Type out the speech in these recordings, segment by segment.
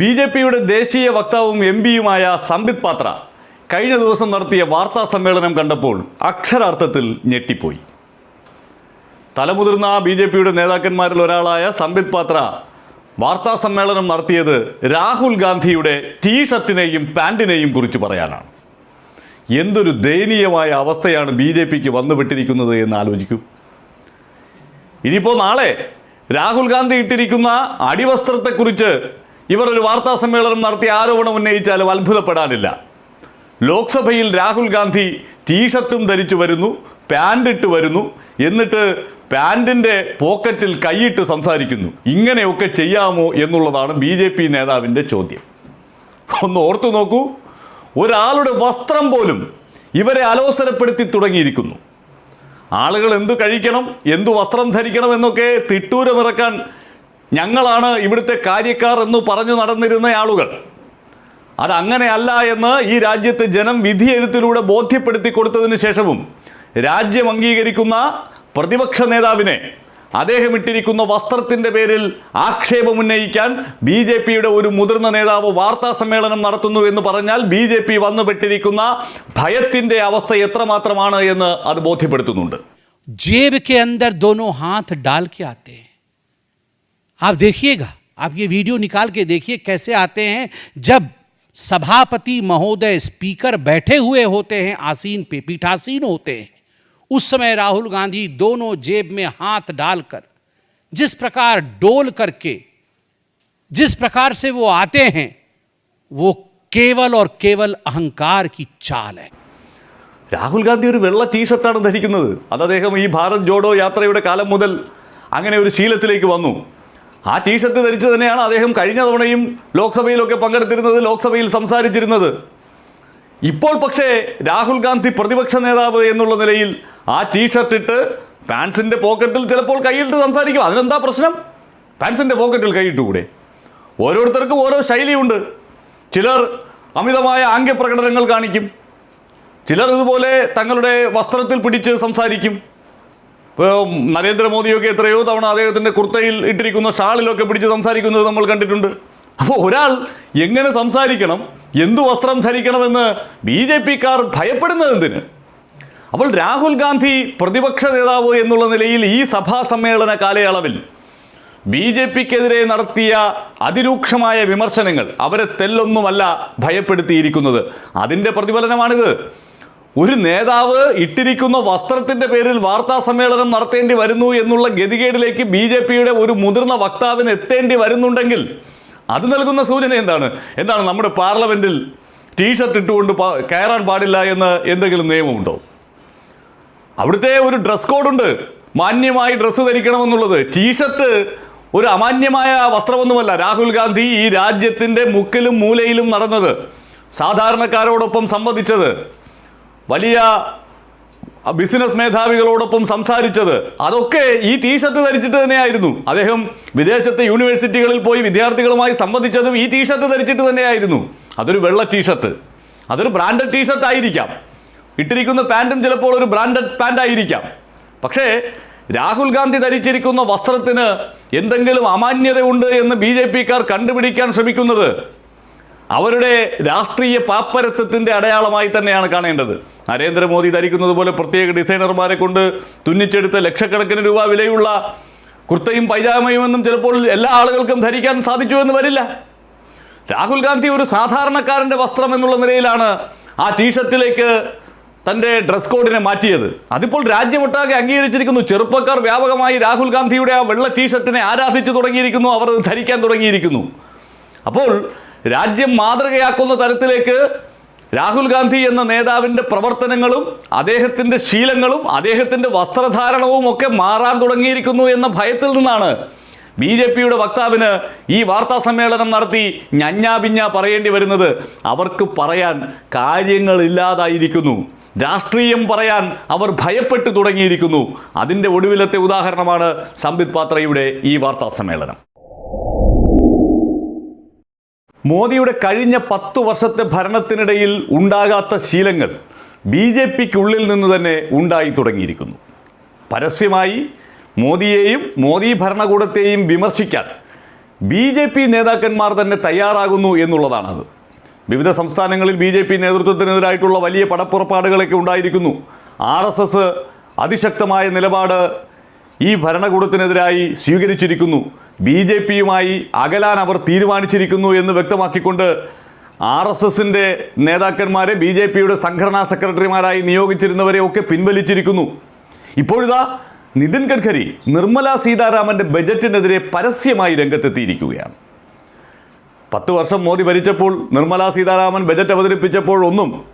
B J പിയുടെ ദേശീയ വക്താവും M പിയുമായ Sambit പാത്ര കഴിഞ്ഞ ദിവസം നടത്തിയ വാർത്താ സമ്മേളനം കണ്ടപ്പോൾ അക്ഷരാർത്ഥത്തിൽ ഞെട്ടിപ്പോയി. തലമുതിർന്ന ബി ജെ പിയുടെ നേതാക്കന്മാരിൽ ഒരാളായ സംബിത് പാത്ര വാർത്താ സമ്മേളനം നടത്തിയത് രാഹുൽ ഗാന്ധിയുടെ ടീ ഷർട്ടിനെയും പാന്റിനെയും കുറിച്ച് പറയാനാണ്. എന്തൊരു ദയനീയമായ അവസ്ഥയാണ് ബി ജെ പിക്ക് വന്നുപെട്ടിരിക്കുന്നത് എന്ന് ആലോചിക്കൂ. ഇനിയിപ്പോൾ നാളെ രാഹുൽ ഗാന്ധി ഇട്ടിരിക്കുന്ന അടിവസ്ത്രത്തെക്കുറിച്ച് ഇവർ ഒരു വാർത്താ സമ്മേളനം നടത്തി ആരോപണം ഉന്നയിച്ചാലും അത്ഭുതപ്പെടാനില്ല. ലോക്സഭയിൽ രാഹുൽ ഗാന്ധി ടീഷർട്ടും ധരിച്ചു വരുന്നു പാന്റ് ഇട്ട് വരുന്നു എന്നിട്ട് പാന്റിന്റെ പോക്കറ്റിൽ കൈയിട്ട് സംസാരിക്കുന്നു. ഇങ്ങനെയൊക്കെ ചെയ്യാമോ എന്നുള്ളതാണ് ബി ജെ പി നേതാവിന്റെ ചോദ്യം. ഒന്ന് ഓർത്തു നോക്കൂ ഒരാളുടെ വസ്ത്രം പോലും ഇവരെ അലോസരപ്പെടുത്തി തുടങ്ങിയിരിക്കുന്നു. ആളുകൾ എന്തു കഴിക്കണം എന്തു വസ്ത്രം ധരിക്കണം എന്നൊക്കെ തിട്ടൂരമിറക്കാൻ ഞങ്ങളാണ് ഇവിടുത്തെ കാര്യക്കാർ എന്ന് പറഞ്ഞു നടന്നിരുന്ന ആളുകൾ. അത് അങ്ങനെയല്ല എന്ന് ഈ രാജ്യത്തെ ജനം വിധിയെഴുത്തിലൂടെ ബോധ്യപ്പെടുത്തി കൊടുത്തതിന് ശേഷവും രാജ്യം അംഗീകരിക്കുന്ന പ്രതിപക്ഷ നേതാവിനെ അദ്ദേഹം ഇട്ടിരിക്കുന്ന വസ്ത്രത്തിന്റെ പേരിൽ ആക്ഷേപമുന്നയിക്കാൻ ബി ജെ പിയുടെ ഒരു മുതിർന്ന നേതാവ് വാർത്താ സമ്മേളനം നടത്തുന്നു എന്ന് പറഞ്ഞാൽ ബി ജെ പി വന്നുപെട്ടിരിക്കുന്ന ഭയത്തിന്റെ അവസ്ഥ എത്രമാത്രമാണ് എന്ന് അത് ബോധ്യപ്പെടുത്തുന്നുണ്ട്. ജേബ് കെ അന്തർ ദോനോ ഹാത്ത് ഡാൽ കെ ആത്തേ आप देखिएगा आप ये वीडियो निकाल के देखिए कैसे आते हैं जब सभापति महोदय स्पीकर बैठे हुए होते हैं आसीन पे पीठासीन होते हैं उस समय राहुल गांधी दोनों जेब में हाथ डालकर जिस प्रकार डोल करके जिस प्रकार से वो आते हैं वो केवल और केवल अहंकार की चाल है രാഹുൽ ഗാന്ധി ഒരു വെള്ള ടീഷർട്ടാണ് ധരിക്കുന്നത് അത് അദ്ദേഹം ഈ ഭാരത് ജോഡോ യാത്രയുടെ കാലം മുതൽ അങ്ങനെ ഒരു ശീലത്തിലേക്ക് വന്നു ആ ടീഷർട്ട് ധരിച്ചു തന്നെയാണ് അദ്ദേഹം കഴിഞ്ഞ തവണയും ലോക്സഭയിലൊക്കെ പങ്കെടുത്തിരുന്നത് ലോക്സഭയിൽ സംസാരിച്ചിരുന്നത്. ഇപ്പോൾ പക്ഷേ രാഹുൽ ഗാന്ധി പ്രതിപക്ഷ നേതാവ് എന്നുള്ള നിലയിൽ ആ ടീഷർട്ട് ഇട്ട് പാൻസിന്റെ പോക്കറ്റിൽ ചിലപ്പോൾ കൈയിട്ട് സംസാരിക്കും. അതിനെന്താ പ്രശ്നം? പാൻസിന്റെ പോക്കറ്റിൽ കൈയിട്ടുകൂടെ? ഓരോരുത്തർക്കും ഓരോ ശൈലിയുണ്ട്. ചിലർ അമിതമായ ആംഗ്യപ്രകടനങ്ങൾ കാണിക്കും. ചിലർ ഇതുപോലെ തങ്ങളുടെ വസ്ത്രത്തിൽ പിടിച്ച് സംസാരിക്കും. നരേന്ദ്രമോദിയൊക്കെ എത്രയോ തവണ അദ്ദേഹത്തിന്റെ കുർത്തയിൽ ഇട്ടിരിക്കുന്ന ഷാളിലൊക്കെ പിടിച്ച് സംസാരിക്കുന്നത് നമ്മൾ കണ്ടിട്ടുണ്ട്. അപ്പോൾ ഒരാൾ എങ്ങനെ സംസാരിക്കണം എന്തു വസ്ത്രം ധരിക്കണമെന്ന് ബി ജെ പിക്കാർ ഭയപ്പെടുന്നത് എന്തിന്? അപ്പോൾ രാഹുൽ ഗാന്ധി പ്രതിപക്ഷ നേതാവ് എന്നുള്ള നിലയിൽ ഈ സഭാ സമ്മേളന കാലയളവിൽ ബി ജെ പിക്കെതിരെ നടത്തിയ അതിരൂക്ഷമായ വിമർശനങ്ങൾ അവരെ തെല്ലൊന്നുമല്ല ഭയപ്പെടുത്തിയിരിക്കുന്നത്. അതിന്റെ പ്രതിഫലനമാണിത്. ഒരു നേതാവ് ഇട്ടിരിക്കുന്ന വസ്ത്രത്തിന്റെ പേരിൽ വാർത്താ സമ്മേളനം നടത്തേണ്ടി വരുന്നു എന്നുള്ള ഗതികേടിലേക്ക് ബി ജെ പിയുടെ ഒരു മുതിർന്ന വക്താവിന് എത്തേണ്ടി വരുന്നുണ്ടെങ്കിൽ അത് നൽകുന്ന സൂചന എന്താണ്? എന്താണ് നമ്മുടെ പാർലമെന്റിൽ ടീഷർട്ട് ഇട്ടുകൊണ്ട് കയറാൻ പാടില്ല എന്ന് എന്തെങ്കിലും നിയമമുണ്ടോ? അവിടുത്തെ ഒരു ഡ്രസ് കോഡുണ്ട്. മാന്യമായി ഡ്രസ്സ് ധരിക്കണമെന്നുള്ളത്. ടീഷർട്ട് ഒരു അമാന്യമായ വസ്ത്രമൊന്നുമല്ല. രാഹുൽ ഗാന്ധി ഈ രാജ്യത്തിന്റെ മുക്കിലും മൂലയിലും നടന്നത്. സാധാരണക്കാരോടൊപ്പം സംവദിച്ചത്. വലിയ ബിസിനസ് മേധാവികളോടൊപ്പം സംസാരിച്ചത്. അതൊക്കെ ഈ ടീഷർട്ട് ധരിച്ചിട്ട് തന്നെയായിരുന്നു. അദ്ദേഹം വിദേശത്തെ യൂണിവേഴ്സിറ്റികളിൽ പോയി വിദ്യാർത്ഥികളുമായി സംവദിച്ചതും ഈ ടീഷർട്ട് ധരിച്ചിട്ട് തന്നെയായിരുന്നു. അതൊരു വെള്ള ടീഷർട്ട്. അതൊരു ബ്രാൻഡഡ് ടീഷർട്ട് ആയിരിക്കാം. ഇട്ടിരിക്കുന്ന പാന്റും ചിലപ്പോൾ ഒരു ബ്രാൻഡഡ് പാന്റ് ആയിരിക്കാം. പക്ഷേ രാഹുൽ ഗാന്ധി ധരിച്ചിരിക്കുന്ന വസ്ത്രത്തിന് എന്തെങ്കിലും അമാന്യതയുണ്ട് എന്ന് ബി ജെ പിക്കാർ കണ്ടുപിടിക്കാൻ ശ്രമിക്കുന്നത് അവരുടെ രാഷ്ട്രീയ പാപ്പരത്വത്തിന്റെ അടയാളമായി തന്നെയാണ് കാണേണ്ടത്. നരേന്ദ്രമോദി ധരിക്കുന്നത് പോലെ പ്രത്യേക ഡിസൈനർമാരെ കൊണ്ട് തുന്നിച്ചെടുത്ത ലക്ഷക്കണക്കിന് രൂപ വിലയുള്ള കുർത്തയും പൈജാമയും എന്നും ചിലപ്പോൾ എല്ലാ ആളുകൾക്കും ധരിക്കാൻ സാധിച്ചു എന്ന് വരില്ല. രാഹുൽ ഗാന്ധി ഒരു സാധാരണക്കാരന്റെ വസ്ത്രം എന്നുള്ള നിലയിലാണ് ആ ടീഷർട്ടിലേക്ക് തന്റെ ഡ്രസ് കോഡിനെ മാറ്റിയത്. അതിപ്പോൾ രാജ്യമൊട്ടാകെ അംഗീകരിച്ചിരിക്കുന്നു. ചെറുപ്പക്കാർ വ്യാപകമായി രാഹുൽ ഗാന്ധിയുടെ ആ വെള്ള ടീഷർട്ടിനെ ആരാധിച്ചു തുടങ്ങിയിരിക്കുന്നു അവർ ധരിക്കാൻ തുടങ്ങിയിരിക്കുന്നു. അപ്പോൾ രാജ്യം മാതൃകയാക്കുന്ന തരത്തിലേക്ക് രാഹുൽ ഗാന്ധി എന്ന നേതാവിന്റെ പ്രവർത്തനങ്ങളും അദ്ദേഹത്തിന്റെ ശീലങ്ങളും അദ്ദേഹത്തിന്റെ വസ്ത്രധാരണവും ഒക്കെ മാറാൻ തുടങ്ങിയിരിക്കുന്നു എന്ന ഭയത്തിൽ നിന്നാണ് ബി ജെ പിയുടെ വക്താവിന് ഈ വാർത്താ സമ്മേളനം നടത്തി ഞഞ്ഞാപിഞ്ഞ പറയേണ്ടി വരുന്നത്. അവർക്ക് പറയാൻ കാര്യങ്ങളില്ലാതായിരിക്കുന്നു രാഷ്ട്രീയം പറയാൻ അവർ ഭയപ്പെട്ടു തുടങ്ങിയിരിക്കുന്നു. അതിന്റെ ഒടുവിലത്തെ ഉദാഹരണമാണ് സംബിത് പാത്രയുടെ ഈ വാർത്താ സമ്മേളനം. മോദിയുടെ കഴിഞ്ഞ പത്തു വർഷത്തെ ഭരണത്തിനിടയിൽ ഉണ്ടാകാത്ത ശീലങ്ങൾ ബി ജെ പിക്കുള്ളിൽ നിന്ന് തന്നെ ഉണ്ടായി തുടങ്ങിയിരിക്കുന്നു. പരസ്യമായി മോദിയെയും മോദി ഭരണകൂടത്തെയും വിമർശിക്കാൻ ബി ജെ പി നേതാക്കന്മാർ തന്നെ തയ്യാറാകുന്നു എന്നുള്ളതാണത്. വിവിധ സംസ്ഥാനങ്ങളിൽ ബി ജെ പി നേതൃത്വത്തിനെതിരായിട്ടുള്ള വലിയ പടപ്പുറപ്പാടുകളൊക്കെ ഉണ്ടായിരിക്കുന്നു. ആർ എസ് എസ് അതിശക്തമായ നിലപാട് ഈ ഭരണകൂടത്തിനെതിരായി സ്വീകരിച്ചിരിക്കുന്നു. ബി ജെ പിയുമായി അകലാൻ അവർ തീരുമാനിച്ചിരിക്കുന്നു എന്ന് വ്യക്തമാക്കിക്കൊണ്ട് ആർ എസ് എസിന്റെ നേതാക്കന്മാരെ ബി ജെ പിയുടെ സംഘടനാ സെക്രട്ടറിമാരായി നിയോഗിച്ചിരുന്നവരെ ഒക്കെ പിൻവലിച്ചിരിക്കുന്നു. ഇപ്പോഴിതാ നിതിൻ ഗഡ്കരി നിർമ്മല സീതാരാമന്റെ ബജറ്റിനെതിരെ പരസ്യമായി രംഗത്തെത്തിയിരിക്കുകയാണ്. പത്ത് വർഷം മോദി ഭരിച്ചപ്പോൾ നിർമ്മല സീതാരാമൻ ബജറ്റ് അവതരിപ്പിച്ചപ്പോഴൊന്നും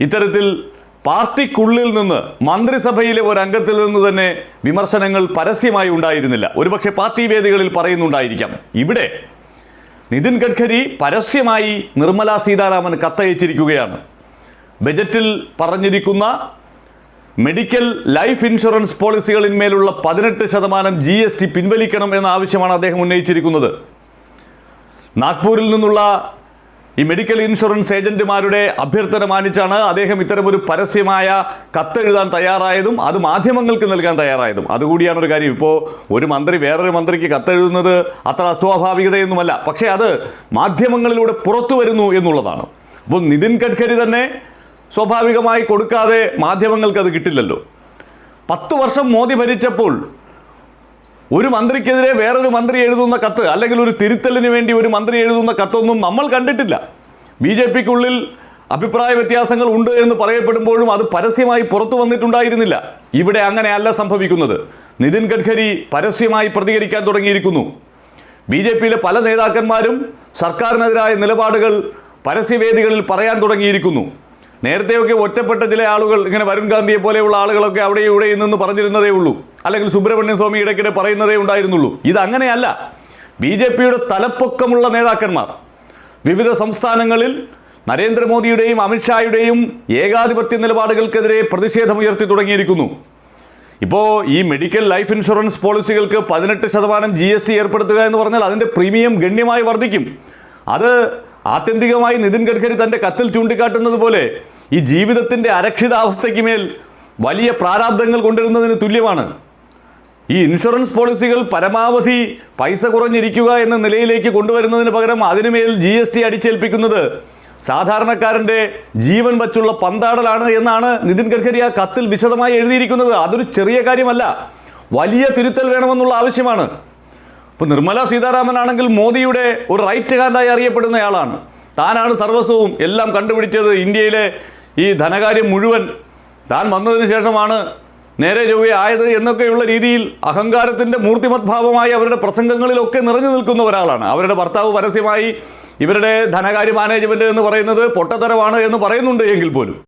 ഇത്തരത്തിൽ പാർട്ടിക്കുള്ളിൽ നിന്ന് മന്ത്രിസഭയിലെ ഒരു അംഗത്തിൽ നിന്ന് തന്നെ വിമർശനങ്ങൾ പരസ്യമായി ഉണ്ടായിരുന്നില്ല. ഒരുപക്ഷെ പാർട്ടി വേദികളിൽ പറയുന്നുണ്ടായിരിക്കാം. ഇവിടെ നിതിൻ ഗഡ്കരി പരസ്യമായി നിർമ്മല സീതാരാമൻ കത്തയച്ചിരിക്കുകയാണ്. ബജറ്റിൽ പറഞ്ഞിരിക്കുന്ന മെഡിക്കൽ ലൈഫ് ഇൻഷുറൻസ് പോളിസികളിന്മേലുള്ള പതിനെട്ട് ശതമാനം ജി എസ് ടി പിൻവലിക്കണം എന്ന ആവശ്യമാണ് അദ്ദേഹം ഉന്നയിച്ചിരിക്കുന്നത്. നാഗ്പൂരിൽ നിന്നുള്ള ഈ മെഡിക്കൽ ഇൻഷുറൻസ് ഏജന്റുമാരുടെ അഭ്യർത്ഥന മാനിച്ചാണ് അദ്ദേഹം ഇത്തരമൊരു പരസ്യമായ കത്തെഴുതാൻ തയ്യാറായതും അത് മാധ്യമങ്ങൾക്ക് നൽകാൻ തയ്യാറായതും. അതുകൂടിയാണ് ഒരു കാര്യം. ഇപ്പോൾ ഒരു മന്ത്രി വേറൊരു മന്ത്രിക്ക് കത്തെഴുതുന്നത് അത്ര അസ്വാഭാവികതയൊന്നുമല്ല. പക്ഷേ അത് മാധ്യമങ്ങളിലൂടെ പുറത്തു വരുന്നു എന്നുള്ളതാണ്. അപ്പോൾ നിതിൻ ഗഡ്കരി തന്നെ സ്വാഭാവികമായി കൊടുക്കാതെ മാധ്യമങ്ങൾക്ക് അത് കിട്ടില്ലല്ലോ. പത്ത് വർഷം മോദി ഭരിച്ചപ്പോൾ ഒരു മന്ത്രിക്കെതിരെ വേറൊരു മന്ത്രി എഴുതുന്ന കത്ത് അല്ലെങ്കിൽ ഒരു തിരുത്തലിന് വേണ്ടി ഒരു മന്ത്രി എഴുതുന്ന കത്തൊന്നും നമ്മൾ കണ്ടിട്ടില്ല. ബി ജെ പിക്കുള്ളിൽ അഭിപ്രായ വ്യത്യാസങ്ങൾ ഉണ്ട് എന്ന് പറയപ്പെടുമ്പോഴും അത് പരസ്യമായി പുറത്തു വന്നിട്ടുണ്ടായിരുന്നില്ല. ഇവിടെ അങ്ങനെയല്ല സംഭവിക്കുന്നത്. നിതിൻ ഗഡ്കരി പരസ്യമായി പ്രതികരിക്കാൻ തുടങ്ങിയിരിക്കുന്നു. ബി ജെ പിയിലെ പല നേതാക്കന്മാരും സർക്കാരിനെതിരായ നിലപാടുകൾ പരസ്യവേദികളിൽ പറയാൻ തുടങ്ങിയിരിക്കുന്നു. നേരത്തെയൊക്കെ ഒറ്റപ്പെട്ട ചില ആളുകൾ ഇങ്ങനെ വരുൺ ഗാന്ധിയെ പോലെയുള്ള ആളുകളൊക്കെ അവിടെ ഇവിടെ നിന്ന് പറഞ്ഞിരുന്നതേ ഉള്ളൂ. അല്ലെങ്കിൽ സുബ്രഹ്മണ്യ സ്വാമി ഇടയ്ക്കിടെ പറയുന്നതേ ഉണ്ടായിരുന്നുള്ളൂ. ഇതങ്ങനെയല്ല. ബി ജെ പിയുടെ തലപ്പൊക്കമുള്ള നേതാക്കന്മാർ. വിവിധ സംസ്ഥാനങ്ങളിൽ നരേന്ദ്രമോദിയുടെയും അമിത്ഷായുടെയും ഏകാധിപത്യ നിലപാടുകൾക്കെതിരെ പ്രതിഷേധമുയർത്തി തുടങ്ങിയിരിക്കുന്നു. ഇപ്പോൾ ഈ മെഡിക്കൽ ലൈഫ് ഇൻഷുറൻസ് പോളിസികൾക്ക് പതിനെട്ട് ശതമാനം ജി എസ് ടി ഏർപ്പെടുത്തുക എന്ന് പറഞ്ഞാൽ അതിന്റെ പ്രീമിയം ഗണ്യമായി വർദ്ധിക്കും. അത് ആത്യന്തികമായി നിതിൻ ഗഡ്കരി തന്റെ കത്തിൽ ചൂണ്ടിക്കാട്ടുന്നത് പോലെ ഈ ജീവിതത്തിന്റെ അരക്ഷിതാവസ്ഥയ്ക്ക് മേൽ വലിയ പ്രാരാബ്ദങ്ങൾ കൊണ്ടുവരുന്നതിന് തുല്യമാണ്. ഈ ഇൻഷുറൻസ് പോളിസികൾ പരമാവധി പൈസ കുറഞ്ഞിരിക്കുക എന്ന നിലയിലേക്ക് കൊണ്ടുവരുന്നതിന് പകരം അതിനുമേൽ ജി എസ് ടി അടിച്ചേൽപ്പിക്കുന്നത് സാധാരണക്കാരന്റെ ജീവൻ വച്ചുള്ള പന്താടലാണ് എന്നാണ് നിതിൻ ഗഡ്കരി ആ കത്തിൽ വിശദമായി എഴുതിയിരിക്കുന്നത്. അതൊരു ചെറിയ കാര്യമല്ല. വലിയ തിരുത്തൽ വേണമെന്നുള്ള ആവശ്യമാണ്. ഇപ്പോൾ നിർമ്മല സീതാരാമൻ ആണെങ്കിൽ മോദിയുടെ ഒരു റൈറ്റ് ഹാൻഡായി അറിയപ്പെടുന്നയാളാണ്. താനാണ് സർവസ്വവും എല്ലാം കണ്ടുപിടിച്ചത്. ഇന്ത്യയിലെ ഈ ധനകാര്യം മുഴുവൻ താൻ വന്നതിന് ശേഷമാണ് നേരെ ചൊവ്വ ആയത് എന്നൊക്കെയുള്ള രീതിയിൽ അഹങ്കാരത്തിന്റെ മൂർത്തിമത്ഭാവമായി അവരുടെ പ്രസംഗങ്ങളിലൊക്കെ നിറഞ്ഞു നിൽക്കുന്ന ഒരാളാണ്. അവരുടെ ഭർത്താവ് പരസ്യമായി ഇവരുടെ ധനകാര്യ മാനേജ്മെന്റ് എന്ന് പറയുന്നത് പൊട്ടത്തരമാണ് എന്ന് പറയുന്നുണ്ട് എങ്കിൽ പോലും.